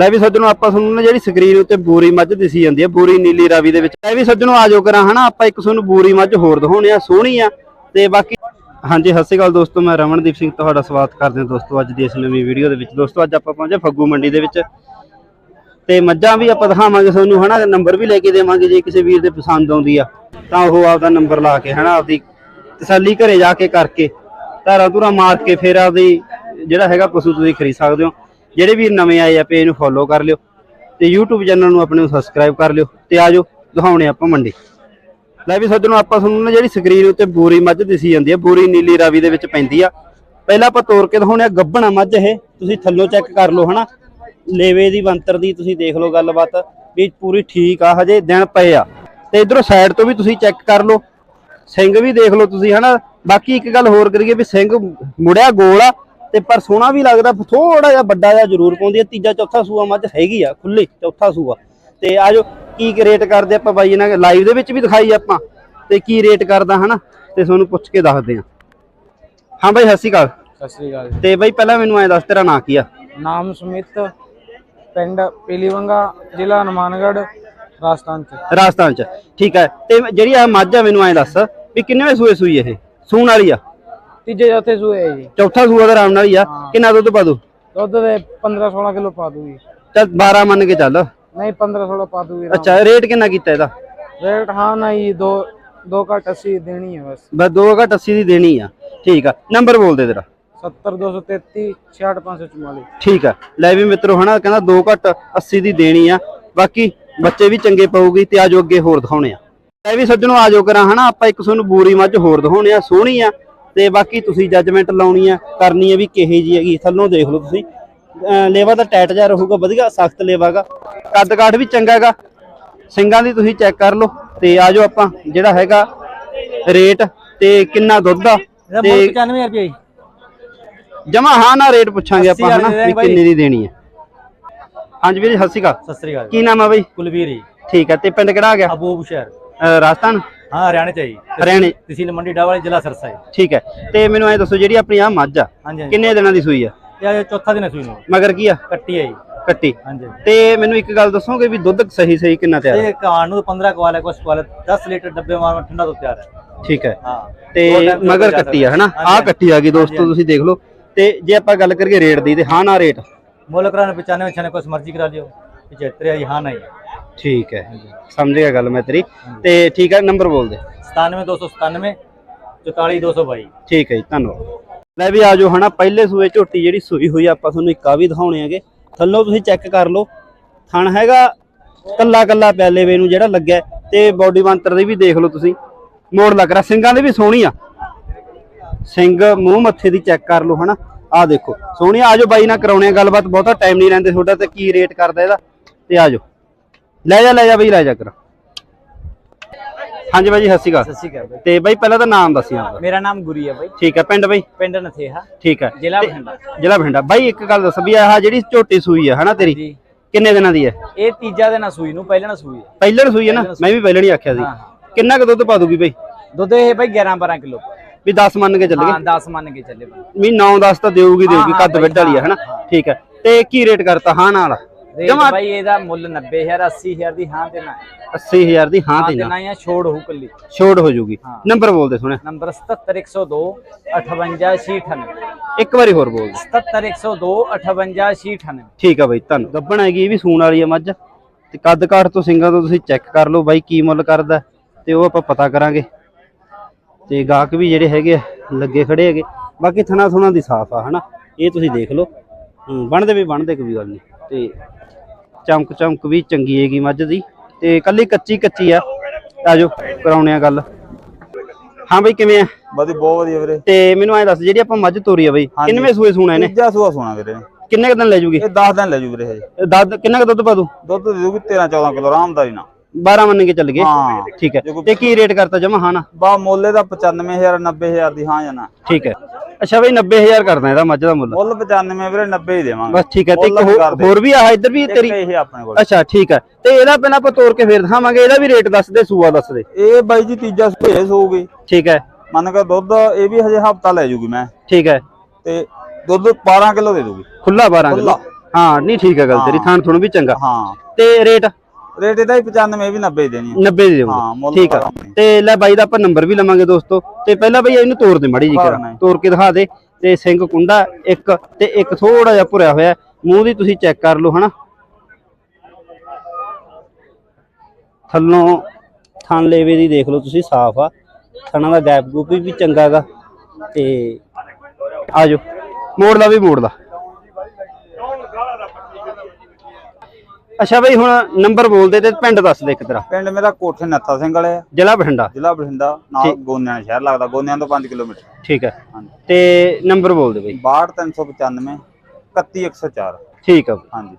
ਲੈ ਵੀ ਸੱਜਣੋ, ਆਪਾਂ ਤੁਹਾਨੂੰ ਨਾ ਜਿਹੜੀ ਸਕਰੀਨ ਉੱਤੇ ਬੂਰੀ ਮੱਝ ਦਿਸੀ ਜਾਂਦੀ ਹੈ ਬੂਰੀ ਨੀਲੀ ਰਾਵੀ ਦੇ ਵਿੱਚ। ਲੈ ਵੀ ਸੱਜਣੋ, ਆਜੋ ਕਰਾਂ, ਹਨਾ, ਆਪਾਂ ਇੱਕ ਤੁਹਾਨੂੰ ਬੂਰੀ ਮੱਝ ਹੋਰ ਦਿਖਾਉਣੇ ਆ, ਸੋਹਣੀ ਆ। ਤੇ ਬਾਕੀ ਹਾਂਜੀ, ਸਤਿ ਸ਼੍ਰੀ ਅਕਾਲ ਦੋਸਤੋ, ਮੈਂ ਰਮਨਦੀਪ ਸਿੰਘ, ਤੁਹਾਡਾ ਸਵਾਗਤ ਕਰਦੇ ਹਾਂ ਦੋਸਤੋ ਅੱਜ ਦੀ ਇਸ ਨਵੀਂ ਵੀਡੀਓ ਦੇ ਵਿੱਚ। ਦੋਸਤੋ, ਅੱਜ ਆਪਾਂ ਪਹੁੰਚੇ ਫੱਗੂ ਮੰਡੀ ਦੇ ਵਿੱਚ। ਤੇ ਮੱਝਾਂ ਵੀ ਆਪਾਂ ਦਿਖਾਵਾਂਗੇ ਤੁਹਾਨੂੰ, ਹਨਾ ਨੰਬਰ ਵੀ ਲੈ ਕੇ ਦੇਵਾਂਗੇ, ਜੇ ਕਿਸੇ ਵੀਰ ਦੇ ਪਸੰਦ ਆਉਂਦੀ ਆ। ਤਾਂ ਉਹ ਆਪਦਾ ਨੰਬਰ ਲਾ ਕੇ, ਹਨਾ, ਆਪਦੀ ਤਸੱਲੀ ਘਰੇ ਜਾ ਕੇ ਕਰਕੇ ਧਾਰਾ ਧੁਰਾ ਮਾਰ ਕੇ ਫੇਰ ਆਪਦੀ ਜਿਹੜਾ ਹੈਗਾ ਪਸ਼ੂ ਤੁਸੀਂ ਖਰੀਦ ਸਕਦੇ ਹੋ। ਜਿਹੜੇ ਵੀ ਨਵੇਂ ਆਏ ਆ ਪੇਜ ਨੂੰ ਫੋਲੋ ਕਰ ਲਿਓ ਤੇ YouTube ਚੈਨਲ ਨੂੰ ਆਪਣੇ ਨੂੰ ਸਬਸਕ੍ਰਾਈਬ ਕਰ ਲਿਓ ਤੇ ਆਜੋ ਦਿਖਾਉਣੇ ਆਪਾਂ ਮੰਡੀ। ਲੈ ਵੀ ਸੱਜਣੋ, ਆਪਾਂ ਤੁਹਾਨੂੰ ਨਾ ਜਿਹੜੀ ਸਕਰੀਨ ਉੱਤੇ ਬੂਰੀ ਮੱਝ ਦਿਸੀ ਜਾਂਦੀ ਹੈ ਬੂਰੀ ਨੀਲੀ ਰਾਵੀ ਦੇ ਵਿੱਚ ਪੈਂਦੀ ਆ, ਪਹਿਲਾਂ ਆਪਾਂ ਤੋੜ ਕੇ ਦਿਖਾਉਣੇ ਆ, ਗੱਭਣਾ ਮੱਝ ਇਹ, ਤੁਸੀਂ ਥੱਲੋਂ ਚੈੱਕ ਕਰ ਲਓ, ਹਨਾ? ਲੇਵੇ ਦੀ ਬੰਤਰ ਦੀ, ਤੁਸੀਂ ਦੇਖ ਲਓ ਗੱਲਬਾਤ ਵੀ ਪੂਰੀ ਠੀਕ ਆ, ਹਜੇ ਦਿਨ ਪਏ ਆ। ਤੇ ਇਧਰੋਂ ਸਾਈਡ ਤੋਂ ਵੀ ਤੁਸੀਂ ਚੈੱਕ ਕਰ ਲਓ, ਸਿੰਘ ਵੀ ਦੇਖ ਲਓ ਤੁਸੀਂ, ਹਨਾ? ਬਾਕੀ ਇੱਕ ਗੱਲ ਹੋਰ ਕਰੀਏ ਵੀ ਸਿੰਘ ਮੁੜਿਆ ਗੋਲ ਆ ਤੇ ਪਰ ਸੋਹਣਾ ਵੀ ਲੱਗਦਾ ਥੋੜਾ ਜਿਹਾ ਵੱਡਾ ਜਿਹਾ ਜ਼ਰੂਰ ਪਾਉਂਦੀ ਆ। ਤੀਜਾ ਚੌਥਾ ਸੂਆ ਮੱਝ ਹੈਗੀ ਆ ਖੁੱਲੇ ਚੌਥਾ ਸੂਆ। ਤੇ ਆਜੋ ਕੀ ਕੀ ਰੇਟ ਕਰਦੇ ਆਪਾਂ ਬਾਈ ਇਹਨਾਂ ਲਾਈਵ ਦੇ ਵਿੱਚ ਵੀ ਦਿਖਾਈ ਆਪਾਂ ਤੇ ਕੀ ਰੇਟ ਕਰਦਾ ਹਨਾ ਤੇ ਤੁਹਾਨੂੰ ਪੁੱਛ ਕੇ ਦੱਸਦੇ ਆ। ਹਾਂ ਬਾਈ ਸਤਿ ਸ਼੍ਰੀ ਅਕਾਲ। ਸਤਿ ਸ੍ਰੀ ਅਕਾਲ ਤੇ ਬਾਈ ਪਹਿਲਾਂ ਮੈਨੂੰ ਐਂ ਦੱਸ ਤੇਰਾ ਨਾਂ ਕੀ ਆ? ਨਾਮ ਸੁਮਿਤ ਪਿੰਡ ਪੀਲੀਵੰਗਾ ਜ਼ਿਲ੍ਹਾ ਹਨੂਮਾਨਗੜ੍ਹ ਰਾਜਸਥਾਨ ਚ। ਰਾਜਸਥਾਨ ਚ। ਠੀਕ ਹੈ ਤੇ ਜਿਹੜੀ ਆ ਮੱਝ ਆ ਮੈਨੂੰ ਐਂ ਦੱਸ ਵੀ ਕਿੰਨੇਵੇਂ ਸੂਏ ਸੂਈ ਇਹ? ਸੂਣ ਵਾਲੀ ਆ? ਤੀਜੇ ਚੌਥੇ ਸੂਏ ਹੈ ਜੀ। ਚੌਥਾ ਸੂਆ ਦਾ ਆਰਾਮ ਨਾਲ ਹੀ ਆ। ਕਿੰਨਾ ਦੁੱਧ ਪਾ ਦੂ ਦੁੱਧ ਦੇ 15 16 ਕਿਲੋ ਪਾ ਦੂਗੀ ਚੱਲ 12 ਮੰਨ ਕੇ ਚੱਲ। ਨਹੀਂ 15 16 ਪਾ ਦੂਗੀ ਅੱਛਾ ਰੇਟ ਕਿੰਨਾ ਕੀਤਾ ਇਹਦਾ? ਰੇਟ ਹਾਂ ਨਹੀਂ ਦੋ ਦੋ ਘੱਟ 80 ਦੇਣੀ ਹੈ ਬਸ। ਬਸ 2 ਘੱਟ 80 ਦੀ ਦੇਣੀ ਆ। ਠੀਕ ਆ। ਨੰਬਰ ਬੋਲ ਦੇ ਤੇਰਾ 70 233 66544 ਠੀਕ ਆ। ਲੈ ਵੀ ਮਿੱਤਰੋ ਹਨਾ ਕਹਿੰਦਾ 2 ਘੱਟ 80 ਦੀ ਦੇਣੀ ਆ। ਬਾਕੀ ਬੱਚੇ ਵੀ ਚੰਗੇ ਪਾਉਗੀ ਤੇ ਆਜੋ ਅੱਗੇ ਹੋਰ ਦਿਖਾਉਣੇ ਆ। ਲੈ ਵੀ ਸੱਜਣੋ ਆਜੋ ਕਰਾਂ ਹਨਾ ਆਪਾਂ ਇੱਕ ਤੁਹਾਨੂੰ ਬੂਰੀ ਮੱਝ ਹੋਰ ਦਿਖਾਉਣੇ ਆ। ਸੋਹਣੀ ਆ। ਤੇ ਬਾਕੀ ਤੁਸੀਂ ਜੱਜਮੈਂਟ ਲਾਉਣੀ ਆ ਕਰਨੀ ਆ ਵੀ ਕਿਹੇ ਜੀ ਹੈਗੀ ਥੱਲੋਂ ਦੇਖ ਲਓ ਤੁਸੀਂ। ਲੇਵਾ ਤਾਂ ਟਾਈਟ ਜਾ ਰਹੂਗਾ ਵਧੀਆ ਸਖਤ ਲੇਵਾਗਾ ਕੱਦ ਕਾਠ ਵੀ ਚੰਗਾ ਹੈਗਾ। ਸਿੰਘਾਂ ਦੀ ਤੁਸੀਂ ਚੈੱਕ ਕਰ ਲਓ ਤੇ ਆਜੋ ਆਪਾਂ ਜਿਹੜਾ ਹੈਗਾ ਰੇਟ ਤੇ ਕਿੰਨਾ ਦੁੱਧ ਆ ਤੇ 95 ਰੁਪਏ। ਜਮਾ ਹਾਂ ਨਾ ਰੇਟ ਪੁੱਛਾਂਗੇ ਆਪਾਂ ਹਨਾ ਦੇ ਵੀ। ਕਿੰਨੇ ਦੀ ਦੇਣੀ ਹੈ ਹਾਂਜੀ ਵੀਰ ਸਤਿ ਸ਼੍ਰੀ ਅਕਾਲ। ਸਤਿ ਸ੍ਰੀ ਅਕਾਲ। ਕੀ ਨਾਮ ਆ ਬਈ? ਕੁਲਵੀਰ ਜੀ। ਠੀਕ ਹੈ ਤੇ ਪਿੰਡ ਕਿਹੜਾ ਆ ਗਿਆ? ਅਬੂਬ ਸ਼ਹਿਰ। ਰਾਜਸਥਾਨ? ਹਾਂ ਹਰਿਆਣੇ ਚ ਜੀ। ਹਰਿਆਣੇ। ਤਹਿਸੀਲ ਮੰਡੀ ਡਾਵਾਲੀ ਜ਼ਿਲ੍ਹਾ ਸਰਸਾ ਜੀ। ਠੀਕ ਹੈ। ਤੇ ਮੈਨੂੰ ਐ ਦੱਸੋ ਜਿਹੜੀ ਆਪਣੀ ਆ ਮੱਝ ਆ ਹਾਂਜੀ ਕਿੰਨੇ ਦਿਨਾਂ ਦੀ ਸੂਈ ਆ? ਇਹ ਚੌਥਾ ਦਿਨ ਹੈ ਸੂਈ ਨੂੰ। ਮਗਰ ਕੀ ਆ? ਕੱਟੀ ਹੈ ਜੀ। ਕੱਟੀ। ਹਾਂਜੀ। ਤੇ ਮੈਨੂੰ ਇੱਕ ਗੱਲ ਦੱਸੋਗੇ ਵੀ ਦੁੱਧ ਸਹੀ ਸਹੀ ਕਿੰਨਾ ਤਿਆਰ ਹੈ? ਇਹ ਕਾਣ ਨੂੰ 15 ਕਵਾਲ ਹੈ ਕੁਛ ਕਵਾਲ 10 ਲੀਟਰ ਡੱਬੇ ਮਾਰ ਠੰਡਾ ਦੁੱਧ ਤਿਆਰ ਹੈ। ਠੀਕ ਹੈ। ਹਾਂ। ਤੇ ਮਗਰ ਜਾ ਕੱਟੀ ਆ ਹਨਾ? ਆ ਕੱਟੀ ਆ ਗਈ ਦੋਸਤੋ ਤੁਸੀਂ ਦੇਖ ਲਓ। ਤੇ ਜੇ ਆਪਾਂ ਗੱਲ ਕਰੀਏ ਰੇਟ ਦੀ ਤੇ ਹਾਂ ਨਾ ਰੇਟ? ਮੁੱਲ ਕਰਾਣੇ 95 ਛਾਨੇ ਕੁਛ ਮਰਜ਼ੀ ਕਰਾ ਲਿਓ। 75 ਹੈ ਜੀ ਹਾਂ ਨਹੀਂ। ਠੀਕ ਹੈ। ਸਮਝ ਗਿਆ ਗੱਲ ਮੈਂ ਤੇਰੀ। ਤੇ ਠੀਕ ਹੈ ਨੰਬਰ ਬੋਲ ਦੇ। 97297 44222 ਠੀਕ ਹੈ ਜੀ ਧੰਨਵਾਦ। ਲੈ ਵੀ ਆਜੋ ਹਨਾ ਪਹਿਲੇ ਸੂਏ ਝੋਟੀ ਜਿਹੜੀ ਸੂਈ ਹੋਈ ਆਪਾਂ ਤੁਹਾਨੂੰ ਇੱਕ ਆ ਵੀ ਦਿਖਾਉਣੇ ਹੈਗੇ। ਥੱਲੋਂ ਤੁਸੀਂ ਚੈੱਕ ਕਰ ਲਓ। ਥਣ ਹੈਗਾ ਕੱਲਾ ਕੱਲਾ ਵੇ ਨੂੰ ਜਿਹੜਾ ਲੱਗਿਆ ਤੇ ਬਾਡੀ ਬੰਤਰ ਦੀ ਵੀ ਦੇਖ ਲਓ ਤੁਸੀਂ। ਮੋੜ ਲੱਗ ਰਿਹਾ ਸਿੰਘਾਂ ਦੇ ਵੀ ਸੋਹਣੀ ਆ। ਸਿੰਘ ਮੂੰਹ ਮੱਥੇ ਦੀ ਚੈੱਕ ਕਰ ਲਓ ਹਨਾ। ਆ ਦੇਖੋ ਸੋਹਣੀ ਆ, ਆਜੋ ਬਾਈ ਨਾਲ ਕਰਾਉਣੇ ਗੱਲਬਾਤ। ਬਹੁਤਾ ਟਾਈਮ ਨਹੀਂ ਲੈਂਦੇ ਤੁਹਾਡਾ ਤੇ ਕੀ ਰੇਟ ਕਰਦਾ ਇਹਦਾ। ਤੇ ਆਜੋ ਲੈ ਜਾ ਲੈ ਜਾ ਬਈ ਲੈ ਜਾ ਕਰ ਹਾਂਜੀ ਬਾਈ ਜੀ ਸਤਿ ਸ਼੍ਰੀ ਅਕਾਲ। ਸਤਿ ਸ਼੍ਰੀ ਅਕਾਲ ਤੇ ਬਾਈ ਪਹਿਲਾਂ ਤਾਂ ਨਾਮ ਦੱਸੀ ਆਪਦਾ। ਮੇਰਾ ਨਾਮ ਗੁਰੀ ਹੈ ਬਾਈ। ਠੀਕ ਹੈ ਪਿੰਡ ਬਾਈ? ਪਿੰਡ ਨਥੇਹਾ। ਠੀਕ ਹੈ। ਜ਼ਿਲ੍ਹਾ ਬਠਿੰਡਾ। ਜ਼ਿਲ੍ਹਾ ਬਠਿੰਡਾ। ਬਾਈ ਇੱਕ ਗੱਲ ਦੱਸ ਵੀ ਆਹ ਜਿਹੜੀ ਝੋਟੀ ਸੂਈ ਹੈ ਹਨਾ ਤੇਰੀ? ਕਿੰਨੇ ਦਿਨਾਂ ਦੀ ਹੈ? ਇਹ ਤੀਜਾ ਦਿਨ ਆ ਸੂਈ ਨੂੰ ਪਹਿਲਾਂ ਨਾ ਸੂਈ ਹੈ ਪਹਿਲਣ ਸੂਈ ਹੈ ਨਾ? ਮੈਂ ਵੀ ਪਹਿਲਣ ਹੀ ਆਖਿਆ ਸੀ। ਕਿੰਨਾ ਕੁ ਦੁੱਧ ਪਾ ਦੂਗੀ ਬਾਈ? ਦੁੱਧ ਇਹ ਬਾਈ 11 12 ਕਿਲੋ। ਵੀ 10 ਮੰਨ ਕੇ ਚੱਲ ਹਾਂ ਗਏ 10 ਮੰਨ ਕੇ ਚੱਲੇ ਬਾਈ। ਵੀ 9 10 ਤਾਂ ਦੇਊਗੀ ਦੇਊਗੀ ਕੱਦ ਵੱਡ ਵਾਲੀ ਹੈ ਹਨਾ? ਠੀਕ ਹੈ। ਤੇ ਕੀ ਰੇਟ ਕਰਤਾ ਹਾਂ ਨਾਲ? ਜਮਾ ਬਾਈ ਇਹਦਾ ਮੁੱਲ 90000 80000 ਦੀ ਹਾਂ ਦੇਣਾ 80000 ਦੀ ਹਾਂ ਹਾਂ ਦੇਣਾ। ਜਾਂ ਛੋੜ ਹੋਊ ਕੱਲੀ। ਛੋੜ ਹੋ ਜੂਗੀ। ਹਾਂ। ਨੰਬਰ ਬੋਲ ਦੇ ਸੁਣਿਆ ਨੰਬਰ 77102 58698 ਇੱਕ ਵਾਰੀ ਹੋਰ ਬੋਲ ਦੇ। 77102 58698 ਠੀਕ ਆ ਬਾਈ ਤੁਹਾਨੂੰ ਗੱਬਣ ਹੈਗੀ ਇਹ ਵੀ ਸੂਣ ਵਾਲੀ ਆ ਮੱਝ। ਤੇ ਕੱਦ ਕਾਠ ਤੋਂ ਸਿੰਘਾਂ ਤੋਂ ਤੁਸੀਂ ਚੈੱਕ ਕਰ ਲਓ ਬਾਈ ਕੀ ਮੁੱਲ ਕਰਦਾ। ਤੇ ਉਹ ਆਪਾਂ ਪਤਾ ਕਰਾਂਗੇ। ਤੇ ਗਾਹਕ ਵੀ ਜਿਹੜੇ ਹੈਗੇ ਲੱਗੇ ਖੜੇ ਹੈਗੇ। ਬਾਕੀ ਥਣਾ ਥੁਣਾ ਦੀ ਸਾਫ਼ ਆ ਹਨਾ? ਇਹ ਤੁਸੀਂ ਦੇਖ ਲਓ। ਹੂੰ, ਬਣਦੇ ਵੀ ਬਣਦੇ ਕੋਈ ਗੱਲ ਨਹੀਂ। ਤੇ ਚਮਕ ਚਮਕ ਵੀ ਚੰਗੀ ਹੈਗੀ ਮੱਝ ਦੀ ਤੇ ਕੱਲੀ ਕੱਚੀ ਕੱਚੀ ਆ। ਆਜੋ ਕਰਾਉਣੇ ਆ ਗੱਲ। ਹਾਂ ਬਾਈ ਕਿਵੇਂ ਆ? ਬਾਦੀ ਬਹੁਤ ਵਧੀਆ ਵੀਰੇ। ਤੇ ਮੈਨੂੰ ਐ ਦੱਸ ਜਿਹੜੀ ਆਪਾਂ ਮੱਝ ਤੋਰੀ ਆ ਬਾਈ। ਕਿੰਨਵੇਂ ਸੂਏ ਸੂਣਾ ਇਹਨੇ? ਤੀਜਾ ਸੂਆ ਸੋਣਾ ਵੀਰੇ। ਕਿੰਨੇ ਦਿਨ ਲੈ ਜੂਗੀ? ਇਹ 10 ਦਿਨ ਲੈ ਜੂ ਵੀਰੇ ਹਜੇ। ਦੱਦ ਕਿੰਨਾ ਕੁ ਦੁੱਧ ਪਾ ਦੂ ਦੁੱਧ ਦੇ ਦੂਗੀ 13 14 ਕਿਲੋ ਆਰਾਮਦਾਰੀ ਨਾਲ 12 ਮੰਨ ਕੇ ਚੱਲ ਗਏ। ਠੀਕ ਹੈ। ਤੇ ਕੀ ਰੇਟ ਕਰਤਾ ਜਮਾ ਹਾਂ ਨਾ? ਬਾ ਮੋਲੇ ਦਾ 95000 90000 ਦੀ ਹਾਂ ਜਾਨਾ ਠੀਕ ਹੈ। ਅੱਛਾ ਬਈ 90000 ਕਰਦਾ ਇਹਦਾ ਮੱਝ ਦਾ ਮੁੱਲ। ਮੁੱਲ 95 ਵੀਰੇ 90 ਹੀ ਦੇਵਾਂਗੇ। ਬਸ ਠੀਕ ਹੈ ਤੇ ਇੱਕ ਹੋਰ- ਵੀ ਆ ਇੱਧਰ ਵੀ ਤੇਰੀ ਇੱਕ ਇਹ ਆਪਣੇ ਕੋਲ। ਅੱਛਾ ਠੀਕ ਹੈ। ਤੇ ਇਹਦਾ ਪਹਿਲਾਂ ਆਪਾਂ ਤੋੜ ਕੇ ਫੇਰ ਦਿਖਾਵਾਂਗੇ ਇਹਦਾ ਵੀ ਰੇਟ ਦੱਸ ਦੇ ਸੂਆ ਦੱਸ ਦੇ। ਇਹ ਬਾਈ ਜੀ ਤੀਜਾ ਸੂਏ ਸੂਗੀ। ਠੀਕ ਹੈ। ਮੰਨ ਕੇ ਦੁੱਧ ਇਹ ਵੀ ਹਜੇ ਹਫਤਾ ਲੈ ਜੂਗੀ ਮੈਂ। ਠੀਕ ਹੈ। ਤੇ ਦੁੱਧ 12 ਕਿਲੋ ਦੇ ਦੂਗੀ। ਖੁੱਲਾ 12 ਕਿਲੋ। ਹਾਂ ਨਹੀਂ ਠੀਕ ਹੈ ਗੱਲ ਤੇਰੀ। ਥਾਣ ਥੁਣ ਵੀ ਚੰਗਾ। ਹਾਂ। ਤੇ ਰੇਟ? ਰੇਟ ਇਹਦਾ ਹੀ 95 ਵੀ 90 ਦੇਣੀ ਆ। 90 ਦੇ ਹਾਂ, ਠੀਕ ਆ। ਤੇ ਲੈ ਬਾਈ ਦਾ ਆਪਾਂ ਨੰਬਰ ਵੀ ਲਵਾਂਗੇ ਦੋਸਤੋ। ਤੇ ਪਹਿਲਾਂ ਬਈ ਇਹਨੂੰ ਤੋੜ ਦੇ ਮਾੜੀ ਜੀ ਕਰਾ। ਤੋੜ ਕੇ ਦਿਖਾ ਦੇ। ਤੇ ਸਿੰਘ ਕੁੰਡਾ ਇੱਕ ਤੇ ਇੱਕ ਥੋੜਾ ਜਿਹਾ ਭੁਰਿਆ ਹੋਇਆ। ਮੂੰਹ ਦੀ ਤੁਸੀਂ ਚੈੱਕ ਕਰ ਲਓ ਹਨਾ? ਥੱਲੋਂ ਥਣ ਲੇਵੇ ਦੀ ਦੇਖ ਲਓ ਤੁਸੀਂ ਸਾਫ਼ ਆ। ਥਣਾ ਦਾ ਗੈਪ ਗੂਪ ਵੀ ਚੰਗਾਗਾ ਤੇ ਆਜੋ। ਮੋੜ ਲਾ ਵੀ ਮੋੜ ਲਾ ਅੱਛਾ ਬਈ ਹੁਣ ਨੰਬਰ ਬੋਲ ਦੇ ਤੇ ਪਿੰਡ ਦੱਸ ਦੇ ਇੱਕ ਤੇਰਾ ਪਿੰਡ ਮੇਰਾ ਕੋਠੇ ਨੱਥਾ ਸਿੰਘ ਵਾਲੇ ਆ। ਜ਼ਿਲ੍ਹਾ ਬਠਿੰਡਾ। ਜ਼ਿਲ੍ਹਾ ਬਠਿੰਡਾ ਨਾਲ ਗੋਨਿਆਂ ਸ਼ਹਿਰ ਲੱਗਦਾ ਗੋਨਿਆਂ ਤੋਂ 5 ਕਿਲੋਮੀਟਰ। ਠੀਕ ਹੈ। ਤੇ ਨੰਬਰ ਬੋਲ ਦੇ ਬਈ 62395 31104 ਠੀਕ ਆ ਹਾਂਜੀ।